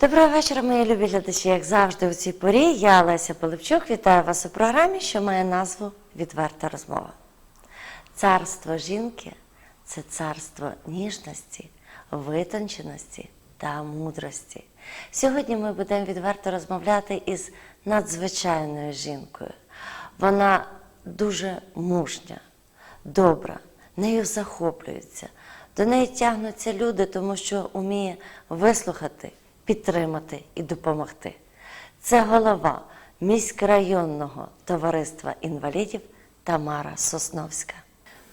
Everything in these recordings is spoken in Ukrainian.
Доброго вечора, мої любі глядачі. Як завжди, у цій порі я Леся Пилипчук. Вітаю вас у програмі, що має назву Відверта розмова. Царство жінки це царство ніжності, витонченості та мудрості. Сьогодні ми будемо відверто розмовляти із надзвичайною жінкою. Вона дуже мужня, добра, нею захоплюються. До неї тягнуться люди, тому що вміє вислухати, підтримати і допомогти. Це голова міськрайонного товариства інвалідів Тамара Сосновська.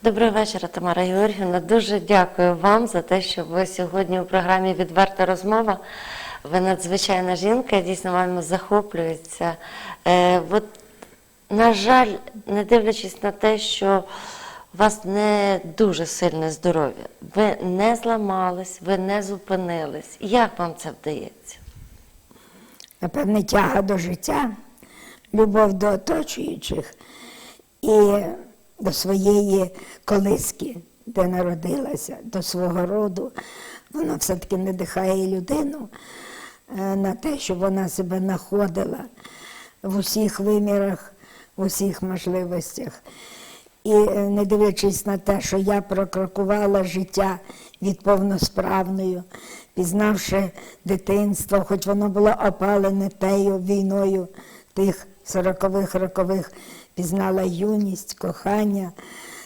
Доброго вечора, Тамара Георгівна. Дуже дякую вам за те, що ви сьогодні у програмі Відверта розмова. Ви надзвичайна жінка, дійсно вами захоплюється. Е, от на жаль, не дивлячись на те, що вас не дуже сильне здоров'я, ви не зламались, ви не зупинились. Як вам це вдається? напевне, тяга до життя, любов до оточуючих і до своєї колиски, де народилася, до свого роду. Воно все-таки надихає людину е, на те, щоб вона себе знаходила в усіх вимірах, в усіх можливостях. І е, не дивлячись на те, що я прокрокувала життя від повносправною, пізнавши дитинство, хоч воно було опалене тею війною тих сорокових рокових, пізнала юність, кохання,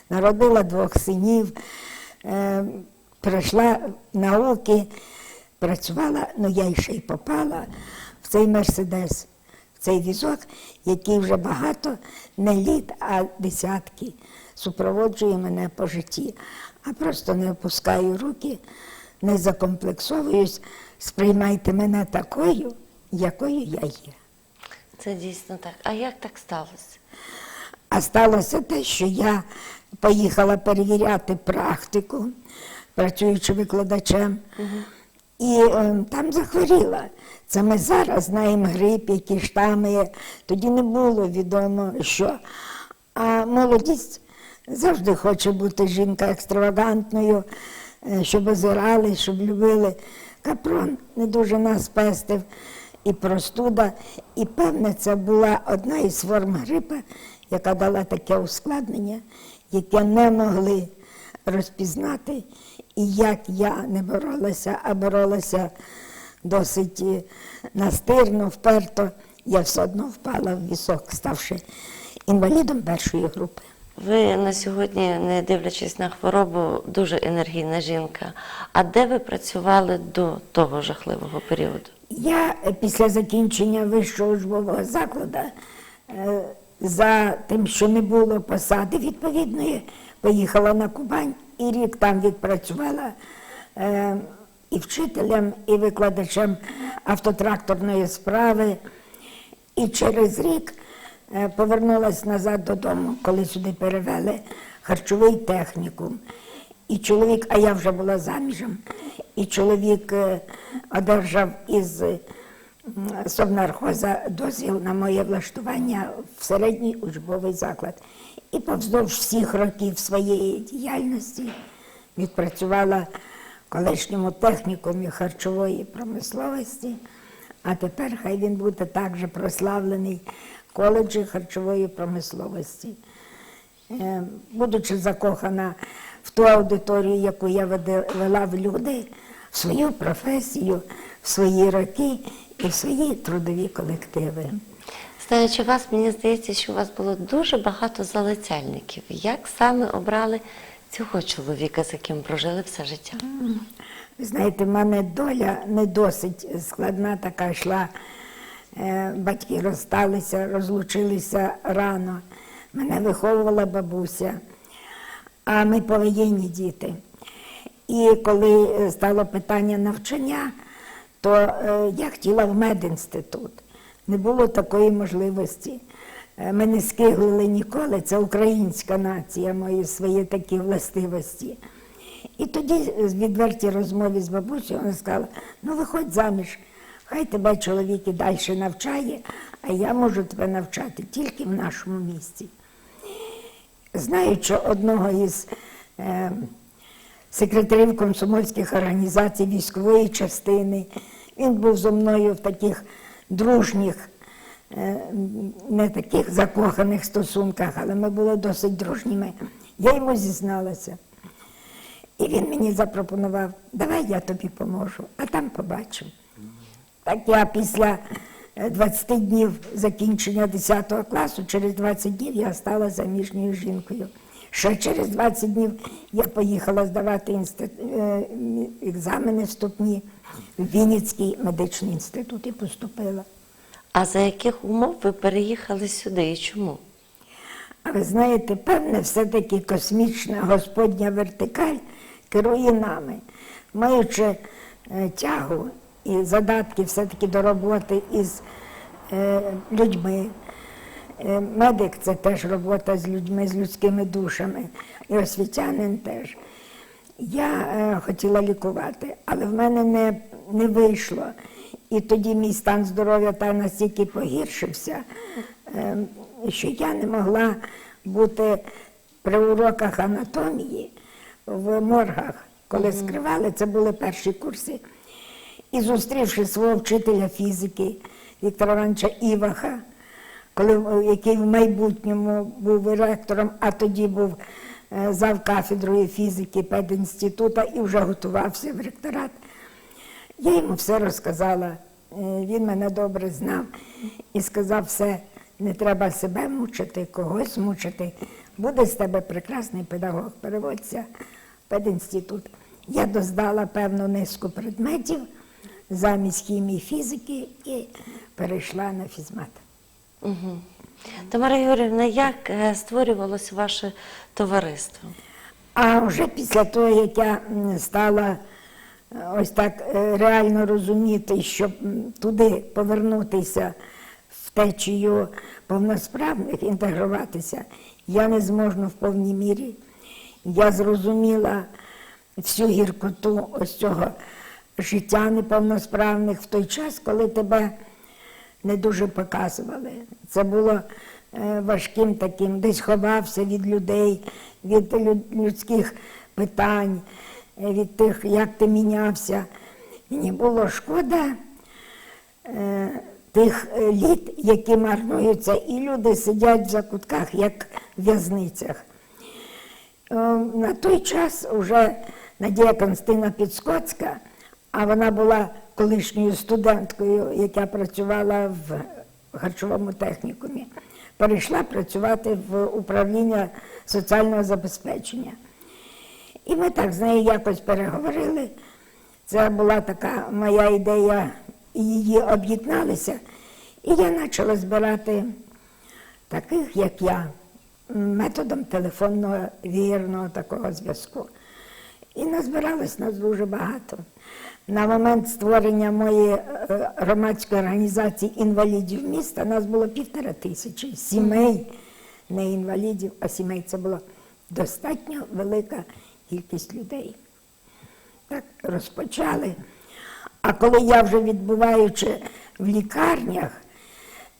народила двох синів, е, пройшла науки, працювала, ну я ще й попала в цей мерседес цей візок, який вже багато не літ, а десятки супроводжує мене по житті. А просто не опускаю руки, не закомплексовуюсь, сприймайте мене такою, якою я є. Це дійсно так. А як так сталося? А сталося те, що я поїхала перевіряти практику, працюючи викладачем, і е, там захворіла. Це ми зараз знаємо грип, які штами. Тоді не було відомо, що. А молодість завжди хоче бути жінка екстравагантною, е, щоб озирали, щоб любили. Капрон не дуже нас пестив, і простуда. І певне, це була одна із форм грипа, яка дала таке ускладнення, яке не могли розпізнати. І як я не боролася, а боролася досить е, настирно, вперто, я все одно впала в вісок, ставши інвалідом першої групи. Ви на сьогодні, не дивлячись на хворобу, дуже енергійна жінка. А де ви працювали до того жахливого періоду? Я після закінчення вищого учбового закладу, е, за тим, що не було посади відповідної, поїхала на Кубань і рік там відпрацювала е, і вчителем, і викладачем автотракторної справи. І через рік повернулася назад додому, коли сюди перевели харчовий технікум. І чоловік, а я вже була заміжем, і чоловік е, одержав із совнархоза дозвіл на моє влаштування в середній учбовий заклад. І повздовж всіх років своєї діяльності відпрацювала колишньому технікумі харчової промисловості, а тепер хай він буде також прославлений в коледжі харчової промисловості. Е, будучи закохана в ту аудиторію, яку я вела в люди, в свою професію, в свої роки і в свої трудові колективи. Знаючи вас, мені здається, що у вас було дуже багато залицяльників. Як саме обрали цього чоловіка, з яким прожили все життя? Ви знаєте, в мене доля не досить складна така йшла. Е, Батьки розсталися, розлучилися рано. Мене виховувала бабуся, а ми повоєнні діти. І коли е, стало питання навчання, то е, я хотіла в медінститут. Не було такої можливості. Ми не скиглили ніколи, це українська нація, має свої такі властивості. І тоді в відвертій розмові з бабусею вона сказала: ну виходь заміж, хай тебе чоловік і далі навчає, а я можу тебе навчати тільки в нашому місті. Знаючи одного із е, секретарів комсомольських організацій військової частини, він був зо мною в таких дружніх, е, не таких закоханих стосунках, але ми були досить дружніми. Я йому зізналася. І він мені запропонував, давай я тобі поможу, а там побачимо. Так я після е, 20 днів закінчення 10 класу, через 20 днів я стала заміжньою жінкою. Ще через 20 днів я поїхала здавати інстит... е, екзамени вступні в Вінницький медичний інститут і поступила. А за яких умов ви переїхали сюди і чому? А ви знаєте, певне, все-таки космічна Господня вертикаль керує нами, маючи е, тягу і задатки все-таки до роботи із е, людьми. Е, медик це теж робота з людьми, з людськими душами, і освітянин теж. Я е, хотіла лікувати, але в мене не, не вийшло. І тоді мій стан здоров'я та настільки погіршився, е, що я не могла бути при уроках анатомії в моргах, коли скривали, це були перші курси. І зустрівши свого вчителя фізики Віктора Івановича Іваха, коли, який в майбутньому був ректором, а тоді був е, зав кафедрою фізики педінституту і вже готувався в ректорат. Я йому все розказала. Е, Він мене добре знав і сказав все, не треба себе мучити, когось мучити. Буде з тебе прекрасний педагог, переводься в педінститут. Я доздала певну низку предметів замість хімії фізики і перейшла на фізмат. Угу. Тамара Юрівна, як е, створювалося ваше товариство? А вже після того, як я стала е, ось так е, реально розуміти, щоб туди повернутися в течію повносправних, інтегруватися, я не зможу в повній мірі. Я зрозуміла всю гіркоту ось цього життя неповносправних в той час, коли тебе не дуже показували. Це було е, важким таким, десь ховався від людей, від людських питань, е, від тих, як ти мінявся. Мені було шкода е, тих літ, які марнуються, і люди сидять в закутках, як в в'язницях. На той час вже Надія Констина Підскоцька, а вона була колишньою студенткою, яка працювала в харчовому технікумі, перейшла працювати в управління соціального забезпечення. І ми так з нею якось переговорили. Це була така моя ідея, її об'єдналися. І я почала збирати таких, як я, методом телефонного вірного такого зв'язку. І назбиралось нас дуже багато. На момент створення моєї е, громадської організації інвалідів міста нас було півтора тисячі сімей, не інвалідів, а сімей. Це була достатньо велика кількість людей. Так розпочали. А коли я вже відбуваючи в лікарнях,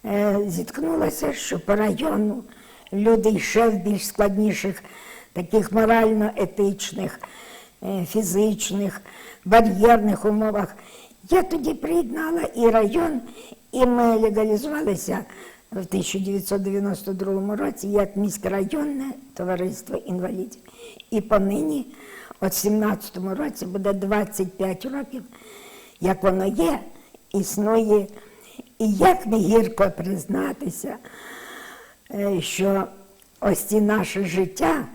е, зіткнулася, що по району люди ще в більш складніших, таких морально-етичних, фізичних, бар'єрних умовах. Я тоді приєднала і район, і ми легалізувалися в 1992 році як міськрайонне товариство інвалідів. І понині, от в 17-му році, буде 25 років, як воно є, існує. І як не гірко признатися, е, що ось ці наше життя,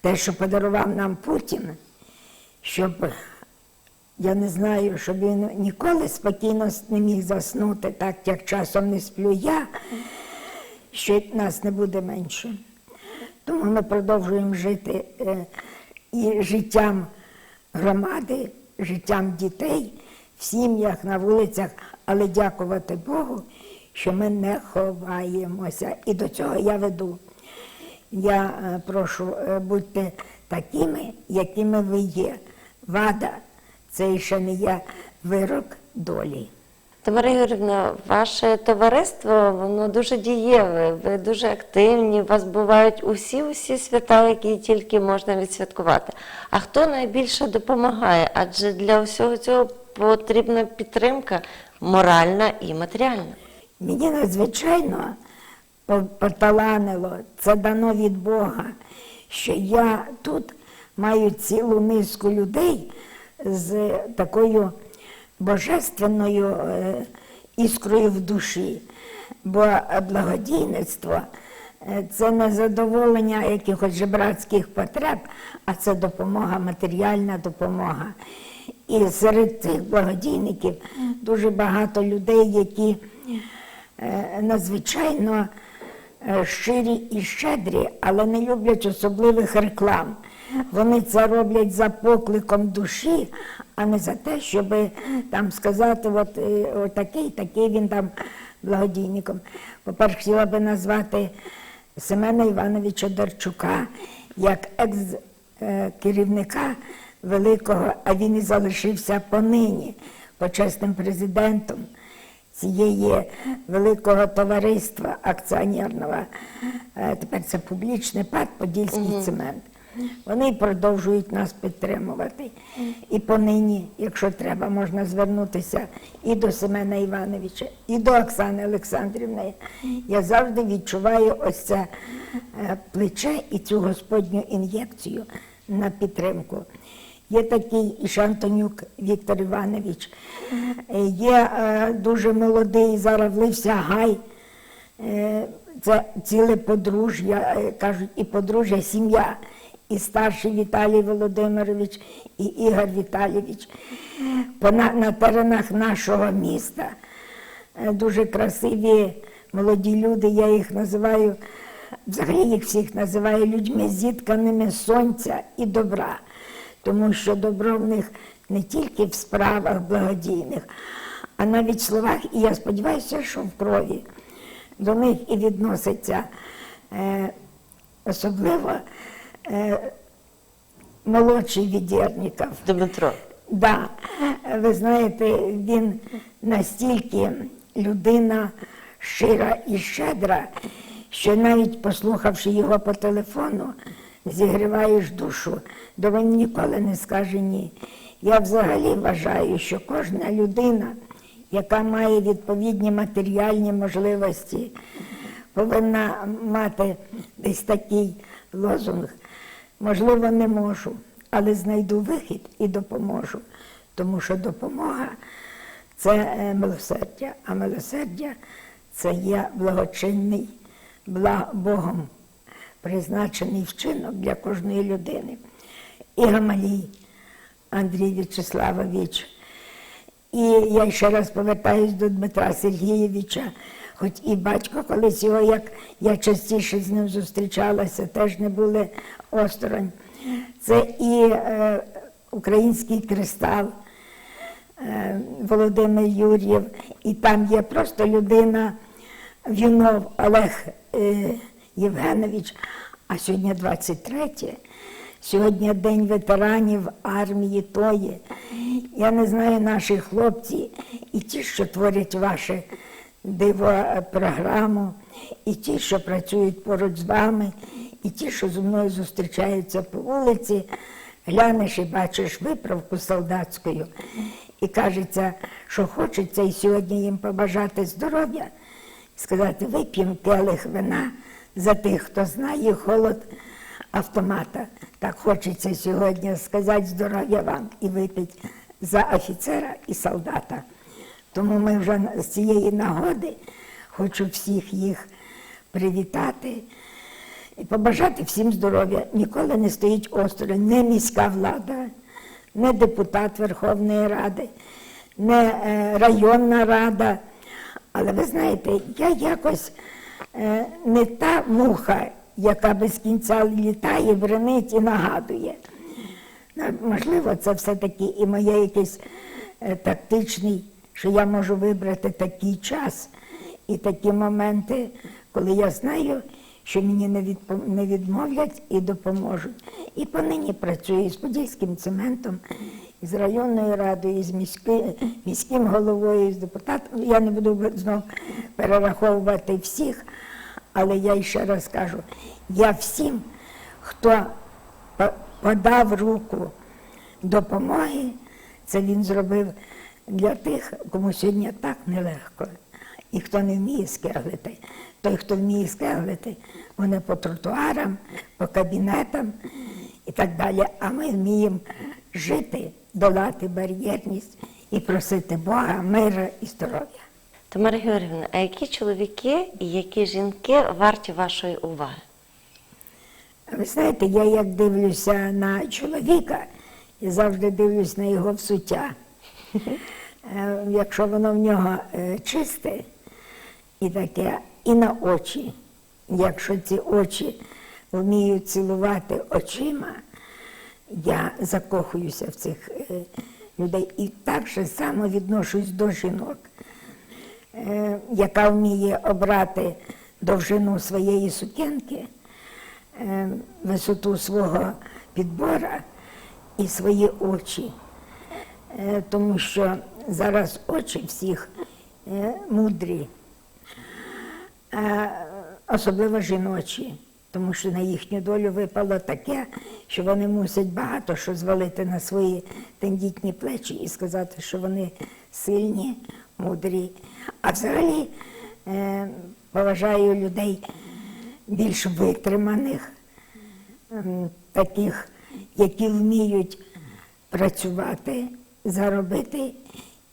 те, що подарував нам Путін, щоб я не знаю, щоб він ніколи спокійно не міг заснути, так як часом не сплю я, що нас не буде менше. Тому ми продовжуємо жити е, і життям громади, життям дітей в сім'ях, на вулицях, але дякувати Богу, що ми не ховаємося. І до цього я веду. Я е, прошу, е, будьте такими, якими ви є. Вада це ще не є вирок долі. Тамара Юрівна, ваше товариство воно дуже дієве, ви дуже активні, у вас бувають усі усі свята, які тільки можна відсвяткувати. А хто найбільше допомагає? Адже для усього цього потрібна підтримка моральна і матеріальна. Мені надзвичайно поталанило, це дано від Бога, що я тут маю цілу низку людей з такою божественною е, іскрою в душі. Бо благодійництво е, це не задоволення якихось жебрацьких потреб, а це допомога, матеріальна допомога. І серед цих благодійників дуже багато людей, які е, надзвичайно щирі і щедрі, але не люблять особливих реклам. Вони це роблять за покликом душі, а не за те, щоб там сказати, от, е, от такий, такий він там благодійником. По-перше, хотіла би назвати Семена Івановича Дарчука як екс-керівника великого, а він і залишився понині почесним президентом цієї великого товариства акціонерного. Е, Тепер це публічний пад Подільський цемент. Вони продовжують нас підтримувати. І понині, якщо треба, можна звернутися і до Семена Івановича, і до Оксани Олександрівни. Я завжди відчуваю ось це е, плече і цю господню ін'єкцію на підтримку. Є такий Іш Антонюк Віктор Іванович, е, є е, дуже молодий, зараз влився гай. Це ціле подружжя, кажуть, і подружжя, сім'я. І старший Віталій Володимирович, і Ігор Віталійович. На, на теренах нашого міста е, дуже красиві молоді люди, я їх називаю, взагалі їх всіх називаю людьми зітканими сонця і добра. Тому що добро в них не тільки в справах благодійних, а навіть в словах, і я сподіваюся, що в крові до них і відноситься е, особливо е, молодший відірників. Дмитро. Да, ви знаєте, він настільки людина щира і щедра, що навіть послухавши його по телефону, зігріваєш душу, до він ніколи не скаже ні. Я взагалі вважаю, що кожна людина, яка має відповідні матеріальні можливості, повинна мати десь такий лозунг. Можливо, не можу, але знайду вихід і допоможу. Тому що допомога це е, милосердя, а милосердя це є благочинний, Богом призначений вчинок для кожної людини. І Гамалій Андрій В'ячеславович. І я ще раз повертаюсь до Дмитра Сергійовича, хоч і батько колись його, як я частіше з ним зустрічалася, теж не були осторонь. Це і е, український кристал е, Володимир Юр'єв, і там є просто людина В'юнов Олег е, Євгенович. А сьогодні 23 Сьогодні День ветеранів армії тої. Я не знаю наші хлопці і ті, що творять вашу диво е, програму, і ті, що працюють поруч з вами, і ті, що зі мною зустрічаються по вулиці, глянеш і бачиш виправку солдатською. І кажеться, що хочеться і сьогодні їм побажати здоров'я, сказати, вип'ємо келих вина за тих, хто знає холод автомата. Так хочеться сьогодні сказати здоров'я вам і випити за офіцера і солдата. Тому ми вже з цієї нагоди хочу всіх їх привітати і побажати всім здоров'я. Ніколи не стоїть осторонь не міська влада, не депутат Верховної Ради, не е, районна рада. Але ви знаєте, я якось е, не та муха, яка без кінця літає, бренить і нагадує. Ну, Можливо, це все-таки і моє якийсь е, тактичний, що я можу вибрати такий час І такі моменти, коли я знаю, що мені не, відпо- не відмовлять і допоможуть. І понині працюю з Подільським цементом, і з районною радою, з міськи, міським головою, і з депутатом. Я не буду знов перераховувати всіх, але я ще раз кажу, я всім, хто подав руку допомоги, це він зробив для тих, кому сьогодні так нелегко. І хто не вміє скеглити. Той, хто вміє скеглити, вони по тротуарам, по кабінетам і так далі. А ми вміємо жити, долати бар'єрність і просити Бога, мира і здоров'я. Тамара Георгіївна, а які чоловіки і які жінки варті вашої уваги? Ви знаєте, я як дивлюся на чоловіка, я завжди дивлюсь на його всуття. Е, Якщо воно в нього е, чисте і таке, і на очі. Якщо ці очі вміють цілувати очима, я закохуюся в цих е, людей. І так же само відношусь до жінок, яка вміє обрати довжину своєї сукенки, е, висоту свого підбора і свої очі. Е, Тому що зараз очі всіх е, мудрі, особливо жіночі, тому що на їхню долю випало таке, що вони мусять багато що звалити на свої тендітні плечі і сказати, що вони сильні, мудрі. А взагалі е, поважаю людей більш витриманих, таких, які вміють працювати, заробити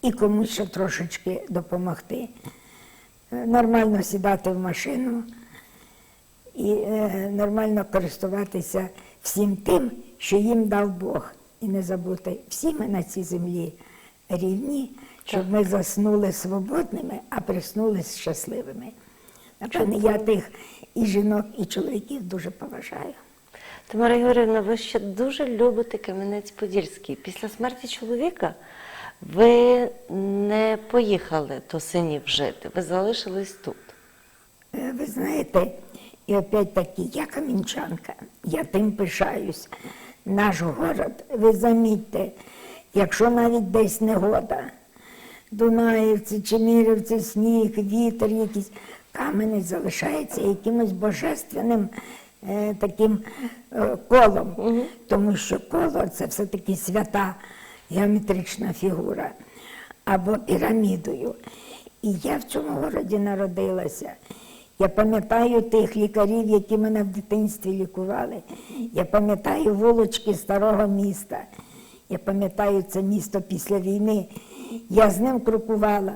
і комусь ще трошечки допомогти. Е, Нормально сідати в машину і е, нормально користуватися всім тим, що їм дав Бог. І не забути, всі ми на цій землі рівні, щоб ми заснули свободними, а приснули щасливими. Напевне, я тих і жінок, і чоловіків дуже поважаю. Тамара Георгіївна, ви ще дуже любите Кам'янець-Подільський. Після смерті чоловіка ви не поїхали до синів жити, ви залишились тут. Е, Ви знаєте, і опять таки, я камінчанка, я тим пишаюсь. Наш город, ви замітьте, якщо навіть десь негода, Дунаївці, Чемірівці, сніг, вітер якийсь, каменець залишається якимось божественним таким е, колом, тому що коло це все-таки свята геометрична фігура або пірамідою. І я в цьому городі народилася. Я пам'ятаю тих лікарів, які мене в дитинстві лікували. Я пам'ятаю вулочки старого міста. Я пам'ятаю це місто після війни. Я з ним крокувала.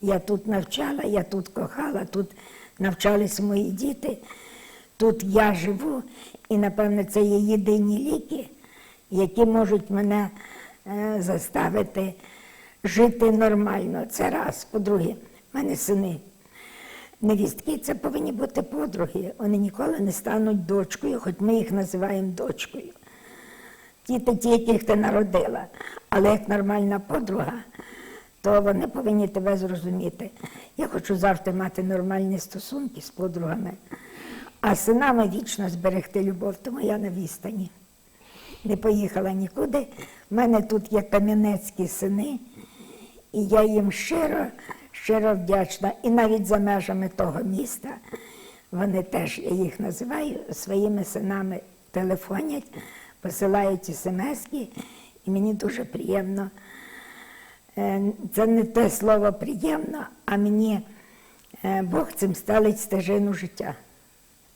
Я тут навчала, я тут кохала, тут навчались мої діти. Тут я живу, і, напевно, це є єдині ліки, які можуть мене е, заставити жити нормально. Це раз. По-друге, в мене сини. Невістки це повинні бути подруги. Вони ніколи не стануть дочкою, хоч ми їх називаємо дочкою. Діти ті, яких ти народила. Але як нормальна подруга, то вони повинні тебе зрозуміти. Я хочу завжди мати нормальні стосунки з подругами, а синами вічно зберегти любов, тому я на відстані. Не поїхала нікуди. У мене тут є кам'янецькі сини, і я їм щиро, щиро вдячна. І навіть за межами того міста вони теж, я їх називаю, своїми синами телефонять, посилають смски, і мені дуже приємно. Е, Це не те слово приємно, а мені е, Бог цим стелить стежину життя.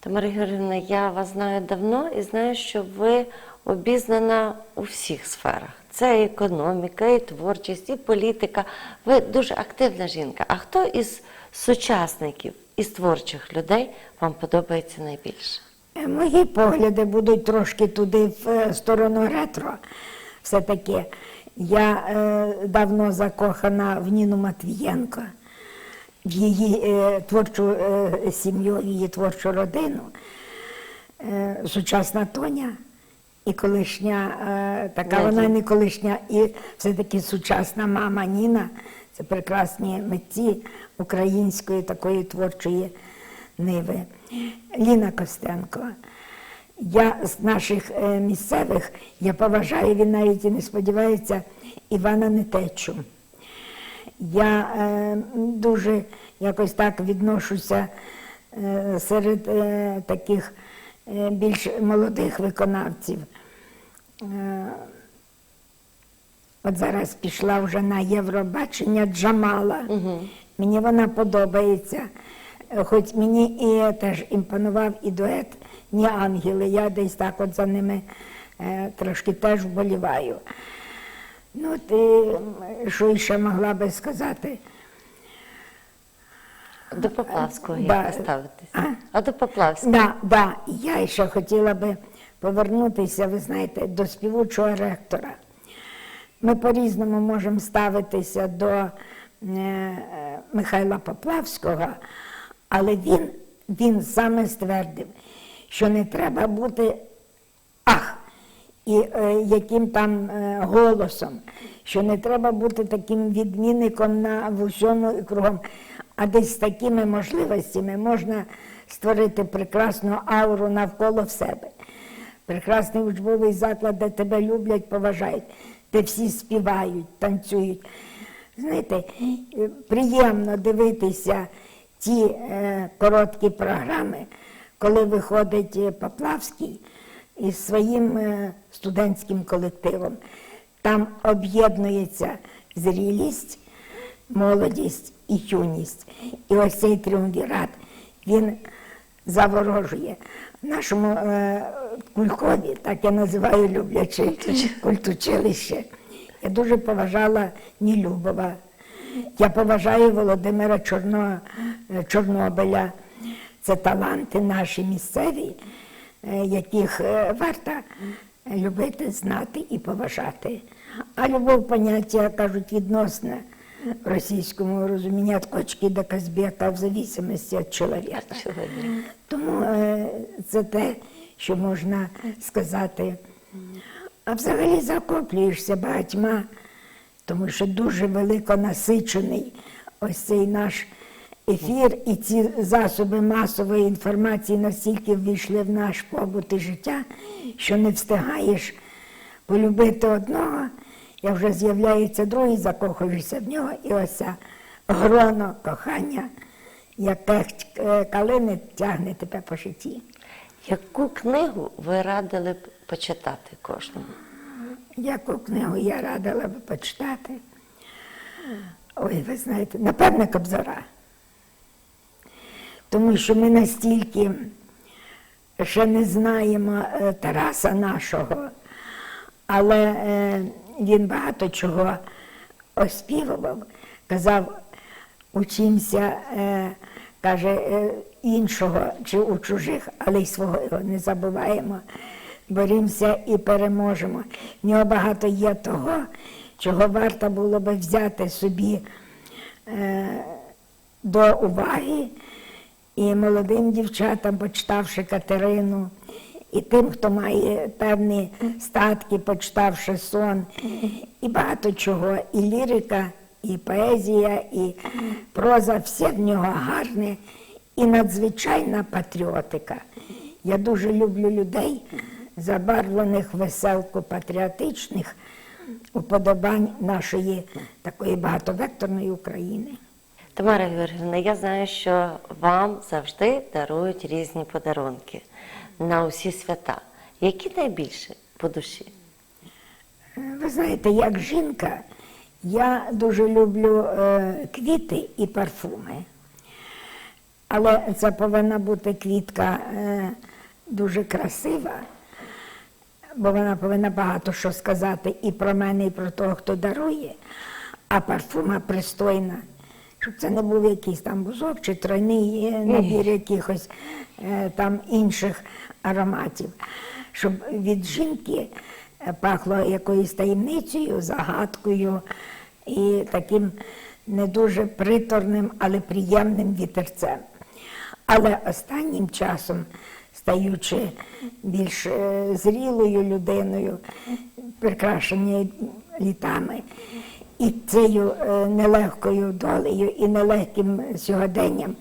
Тамара Георгіївна, я вас знаю давно і знаю, що ви обізнана у всіх сферах. Це і економіка, і творчість, і політика. Ви дуже активна жінка. А хто із сучасників, із творчих людей вам подобається найбільше? Е, Мої погляди будуть трошки туди в е, сторону ретро. Все-таки я е, давно закохана в Ніну Матвієнко, її е, творчу е, сім'ю, в її творчу родину. Е, сучасна Тоня і колишня, е, така вона не колишня, і все-таки сучасна мама Ніна. Це прекрасні митці української такої творчої ниви. Ліна Костенко. Я з наших е, місцевих, я поважаю, він навіть і не сподівається, Івана Нетечу. Я е, дуже якось так відношуся е, серед е, таких е, більш молодих виконавців. Е, от зараз пішла вже на Євробачення Джамала. Мені вона подобається. Хоч мені і теж імпонував і дует «Ні ангели. Я десь так от за ними е, трошки теж вболіваю. Ну, ти що ще могла би сказати? До Поплавського як Да. ви? А? А до Поплавського? Да, да. Я ще хотіла би повернутися, ви знаєте, до співучого ректора. Ми по-різному можемо ставитися до е, е, Михайла Поплавського, але він, він саме ствердив, що не треба бути ах, і е, яким там е, голосом, що не треба бути таким відмінником на в усьому і кругом. А десь з такими можливостями можна створити прекрасну ауру навколо в себе. Прекрасний учбовий заклад, де тебе люблять, поважають, де всі співають, танцюють. Знаєте, е, приємно дивитися ті е, короткі програми, коли виходить Поплавський із своїм е, студентським колективом. Там об'єднується зрілість, молодість і юність. І ось цей тріумвірат, він заворожує. Нашому е, кулькові, так я називаю люблячи культучилище, я дуже поважала Нілюбова. Я поважаю Володимира Чорно, Чорнобиля. Це таланти наші місцеві, яких е, варто любити, знати і поважати. А любов поняття, як кажуть, відносне в російському розумінні від кочки до Казбека в зависимості від чоловіка. Тому е, це те, що можна сказати. А взагалі захоплюєшся багатьма, тому що дуже велико насичений ось цей наш ефір, і ці засоби масової інформації настільки ввійшли в наш побут і життя, що не встигаєш полюбити одного, я вже з'являється другий, закохуєшся в нього, і ось ця гроно кохання, яке калини тягне тебе по житті. Яку книгу ви радили б почитати кожному? Яку книгу я радила би почитати? Ой, ви знаєте, напевне, Кобзара. Тому що ми настільки ще не знаємо е, Тараса нашого, але е, він багато чого оспівував, казав, учимося, е, каже, іншого чи у чужих, але й свого не забуваємо. Борімося і переможемо. В нього багато є того, чого варто було би взяти собі е, до уваги і молодим дівчатам, почитавши Катерину, і тим, хто має певні статки, почитавши сон, і багато чого, і лірика, і поезія, і проза, все в нього гарне, і надзвичайна патріотика. Я дуже люблю людей, забарвлених веселку патріотичних уподобань нашої такої багатовекторної України. Тамара Георгіївна, я знаю, що вам завжди дарують різні подарунки на усі свята. Які найбільше по душі? Ви знаєте, як жінка, я дуже люблю е, квіти і парфуми. Але це повинна бути квітка е, дуже красива, бо вона повинна багато що сказати і про мене, і про того, хто дарує, а парфума пристойна. Щоб це не був якийсь там бузок чи тройний е, набір якихось е, там інших ароматів. Щоб від жінки е, пахло якоюсь таємницею, загадкою і таким не дуже приторним, але приємним вітерцем. Але останнім часом, стаючи більш зрілою людиною, прикрашеною літами, І цією е, нелегкою долею і нелегким сьогоденням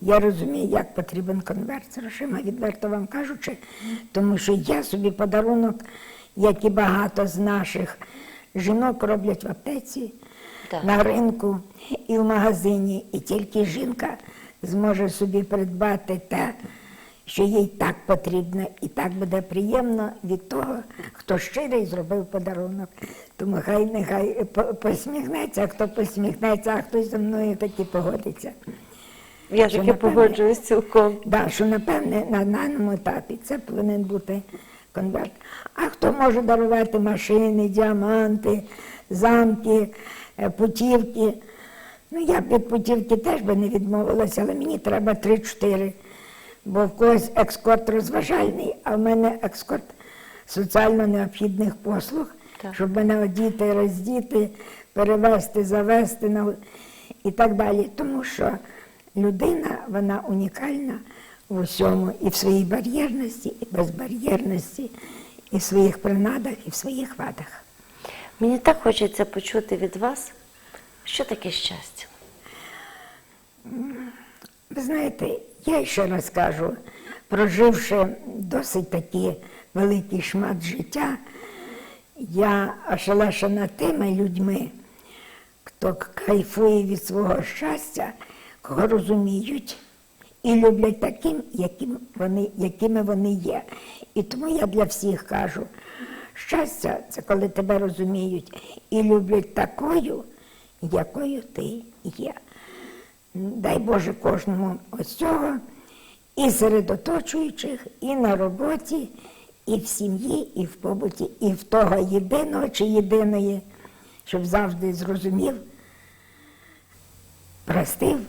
я розумію, як потрібен конверт з грошима, відверто вам кажучи, тому що я собі подарунок, як і багато з наших жінок роблять в аптеці, Так. на ринку і в магазині, і тільки жінка зможе собі придбати те, що їй так потрібно, і так буде приємно від того, хто щирий зробив подарунок. Тому хай нехай посміхнеться, а хто посміхнеться, а хтось зі мною таки погодиться. Я таки погоджуюсь цілком. Да, що напевне на даному етапі це повинен бути конверт. А хто може дарувати машини, діаманти, замки, е, путівки? Ну, я б від путівки теж би не відмовилася, але мені треба 3-4. Бо в когось екскорт розважальний, а в мене екскорт соціально необхідних послуг, Так. щоб мене одіти, роздіти, перевезти, завести на... і так далі. Тому що людина, вона унікальна в усьому, і в своїй бар'єрності, і безбар'єрності, і в своїх принадах, і в своїх вадах. Мені так хочеться почути від вас, що таке щастя. Ви знаєте, я ще раз кажу, проживши досить такий великий шмат життя, я ошелешена тими людьми, хто кайфує від свого щастя, кого розуміють і люблять таким, яким вони, якими вони є. І тому я для всіх кажу, щастя це коли тебе розуміють і люблять такою, якою ти є. Дай Боже кожному ось цього і серед оточуючих, і на роботі, і в сім'ї, і в побуті, і в того єдиного чи єдиної, щоб завжди зрозумів, простив,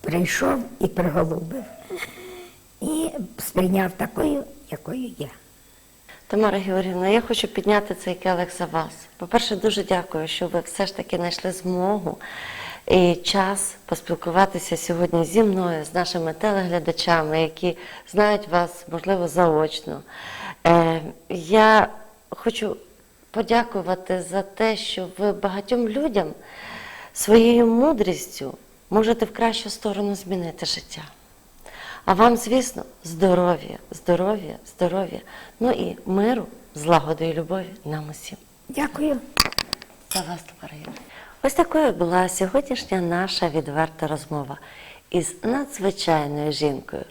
прийшов і приголубив. І сприйняв такою, якою є. Тамара Георгівна, я хочу підняти цей келих за вас. По-перше, дуже дякую, що ви все ж таки знайшли змогу і час поспілкуватися сьогодні зі мною, з нашими телеглядачами, які знають вас, можливо, заочно. Е, я хочу подякувати за те, що ви багатьом людям своєю мудрістю можете в кращу сторону змінити життя. А вам, звісно, здоров'я, здоров'я, здоров'я, ну і миру, злагоди і любові нам усім. Дякую. За вас, Юріївна. Ось такою була сьогоднішня наша відверта розмова із надзвичайною жінкою,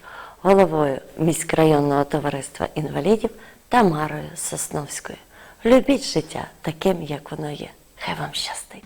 головою міськрайонного товариства інвалідів Тамарою Сосновською. Любіть життя таким, як воно є. Хай вам щастить!